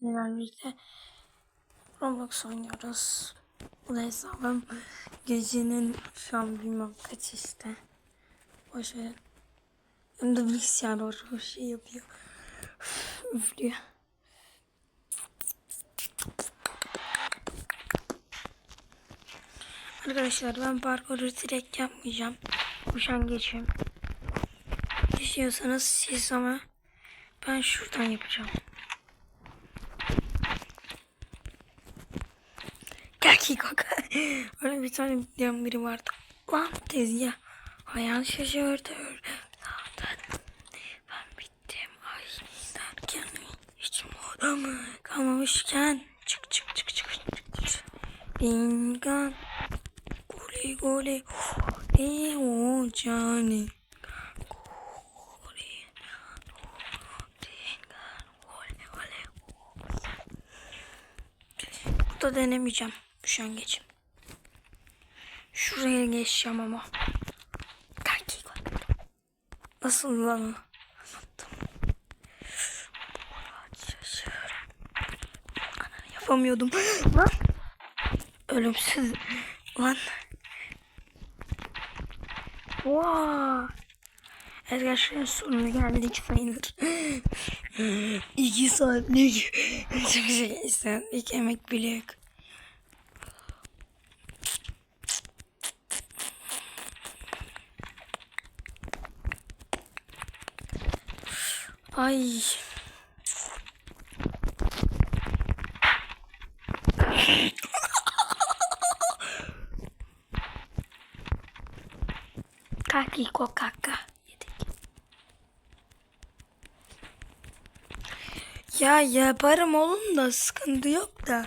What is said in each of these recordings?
Sizlerle birlikte Roblox oynuyoruz. Bu da hesabım gecenin şu an bilmem kaç işte. Boş verin. Önümde bilgisayar var o şey yapıyor. Üflüyor. Arkadaşlar ben parkuru direkt yapmayacağım. Uşan geçeyim. Düşüyorsanız siz ama ben şuradan yapacağım. Kaki kaka. Öyle bir tane diyen biri vardı. Lan tezgah. Hayal şaşırdı. Zaten ben bittim. Ay derken hiç modamı kalmamışken. Çık çık çık çık çık çık. Bingan. Gole gole. E o cani. Burada denemeyeceğim. Şu an geçim. Şuraya geçeceğim ama. Kanki bak. Nasıl lan yapamıyordum. Lan. Ölümsüz. Lan. Vaa. Arkadaşlar sonuna geldik sayılır. İki saatlik. Çok şey saatlik emek bile Ay. Kaki ko kaka yedik. Ya yaparım oğlum da sıkıntı yok da.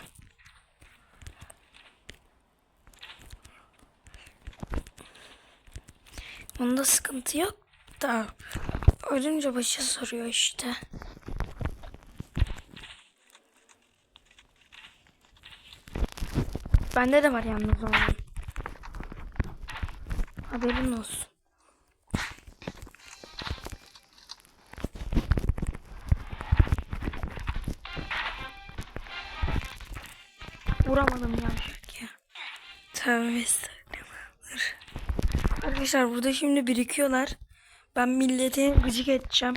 Onda sıkıntı yok da. Ölünce başı soruyor işte. Bende de var yalnız onun. Haberin olsun. Vuramadım yanlışlık ya. Tövbe estağfurullah. Arkadaşlar burada şimdi birikiyorlar. Ben millete gıcık edeceğim.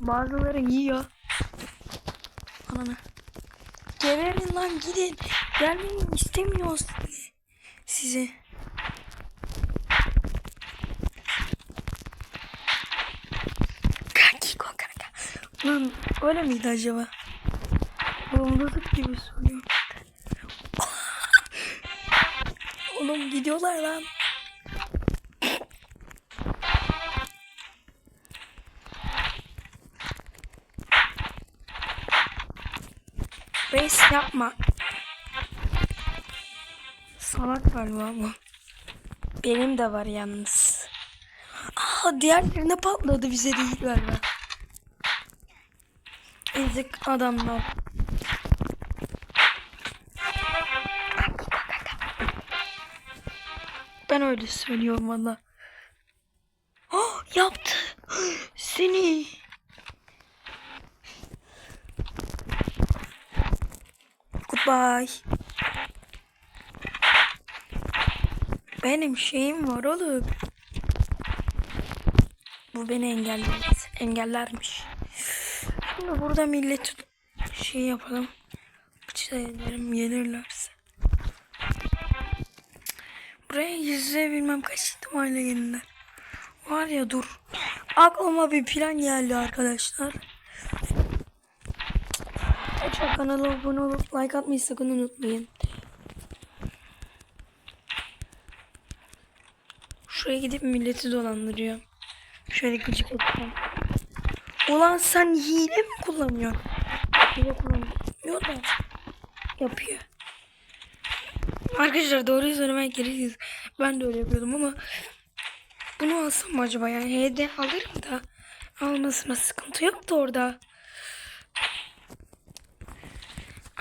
Bazıları yiyor. Ananı. Geberin lan gidin. Gelmeyin istemiyoruz sizi. Kakiko kaka. Lan öyle miydi acaba? Bombalık gibi soruyor. Oğlum gidiyorlar lan. Reis yapma. Salak galiba bu. Benim de var yalnız. Aa diğerlerine patladı bize değil galiba. Ezik adamlar. Ben öyle söylüyorum valla. Oh, yaptı. Seni. Goodbye. Benim şeyim var oğlum. Bu beni engellemez. Engellermiş. Şimdi burada millet şey yapalım. Bıçak ederim yenirlerse. Buraya yüzde bilmem kaç ihtimalle gelirler. Var ya dur. Aklıma bir plan geldi arkadaşlar. Lütfen kanala abone olup like atmayı sakın unutmayın. Şuraya gidip milleti dolandırıyor. Şöyle gıcık edeceğim. Ulan sen hile mi kullanıyorsun? Hile kullanmıyor da yapıyor. Arkadaşlar doğruyu söylemek gerekirse ben de öyle yapıyordum ama bunu alsam acaba yani hede alırım da almasına sıkıntı yok da orada.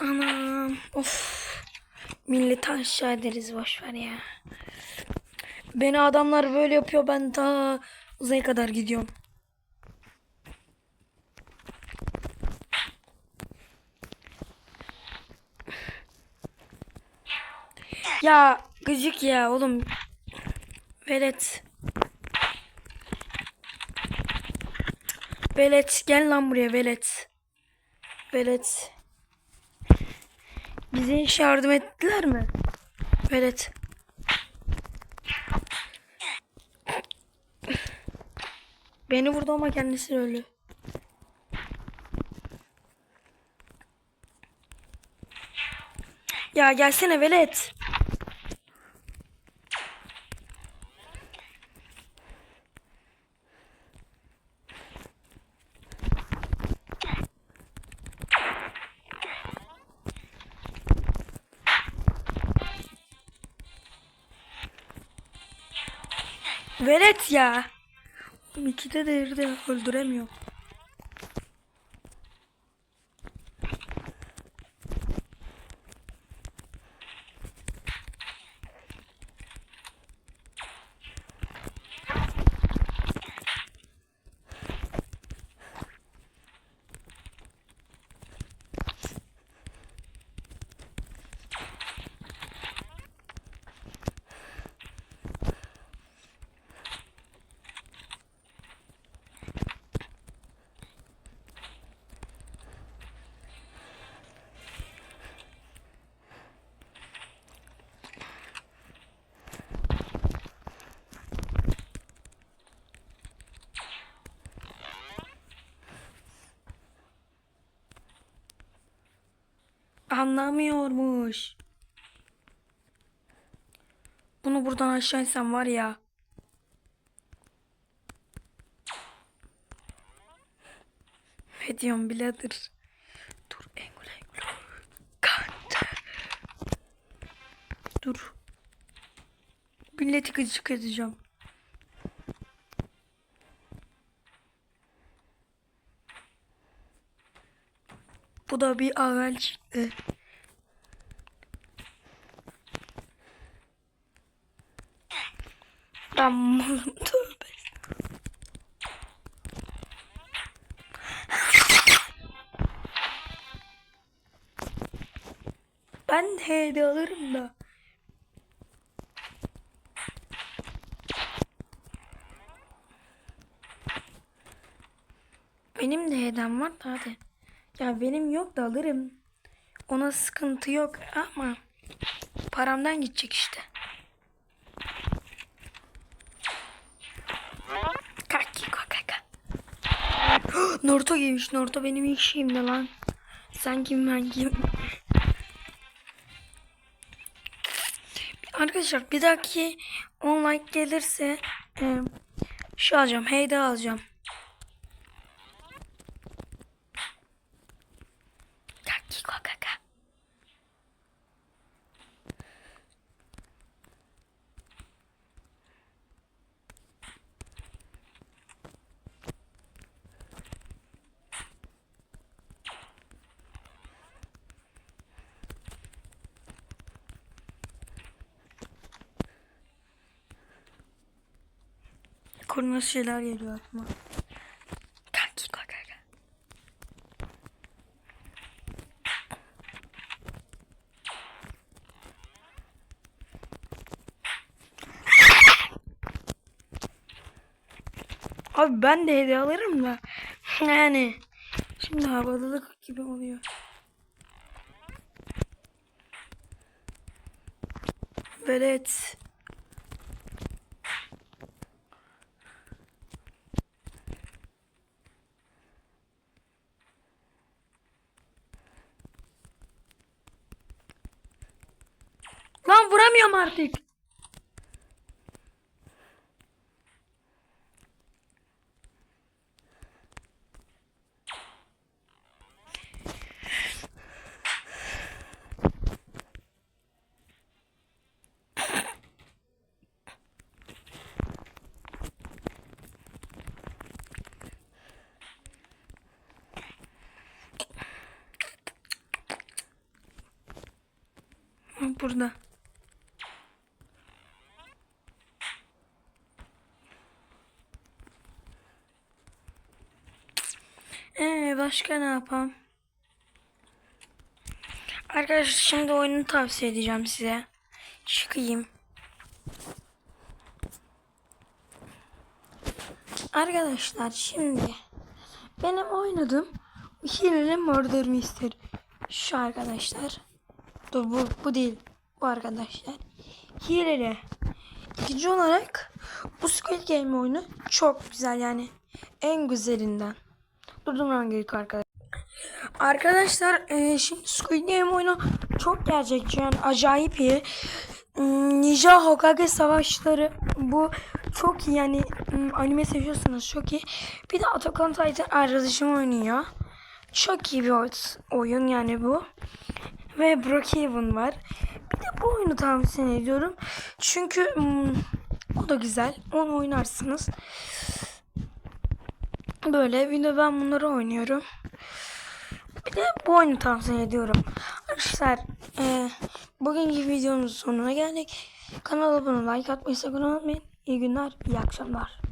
Anam. Of. Milleti aşağı ederiz boşver ya. Beni adamlar böyle yapıyor ben ta uzaya kadar gidiyorum. Ya gıcık ya oğlum. Velet. Velet gel lan buraya velet. Velet. Bize hiç yardım ettiler mi? Velet. Beni vurdu ama kendisi öldü. Ya gelsene velet. Velet ya. İkide de yerde Anlamıyormuş. Bunu buradan aşağı insem var ya. Ne diyorum birader. Dur engul engul. Kante. Dur. Milleti gıcık edeceğim. Bu da bir avel çıktı. Ben malım tövbe. Ben hediye alırım da. Benim de hediyem var da hadi. Ya benim yok da alırım. Ona sıkıntı yok ama paramdan gidecek işte. Kaki kaka. Naruto giymiş. Naruto benim ilk şeyimde lan. Sen kim ben kim? Arkadaşlar bir dahaki 10 like gelirse e, şu alacağım. Heyda alacağım. Kaki kaka. Kurnaz şeyler geliyor aklıma. Kanki. Abi ben de hediye alırım da. Yani. Şimdi havadılık gibi oluyor. Velet. Lan Ha, Burada. Başka ne yapalım? Arkadaşlar şimdi oyunu tavsiye edeceğim size. çıkayım. Arkadaşlar şimdi benim oynadığım hileli murder mystery. Şu arkadaşlar. Dur bu, bu değil. Bu arkadaşlar. Hileli. İkinci olarak bu Squid Game oyunu çok güzel yani. En güzelinden. Durdurmam gerekiyor arkadaşlar. Arkadaşlar e, şimdi Squid Game oyunu çok gerçekçi yani acayip iyi. Hmm, Ninja Hokage savaşları bu çok iyi yani hmm, anime seviyorsanız çok iyi. Bir de Attack on Titan arkadaşım oynuyor. Çok iyi bir oy- oyun yani bu. Ve Brookhaven var. Bir de bu oyunu tavsiye ediyorum. Çünkü hmm, o da güzel. Onu oynarsınız. Böyle bir de ben bunları oynuyorum. Bir de bu oyunu tavsiye ediyorum. Arkadaşlar e, bugünkü videomuzun sonuna geldik. Kanala abone like atmayı sakın unutmayın. İyi günler, iyi akşamlar.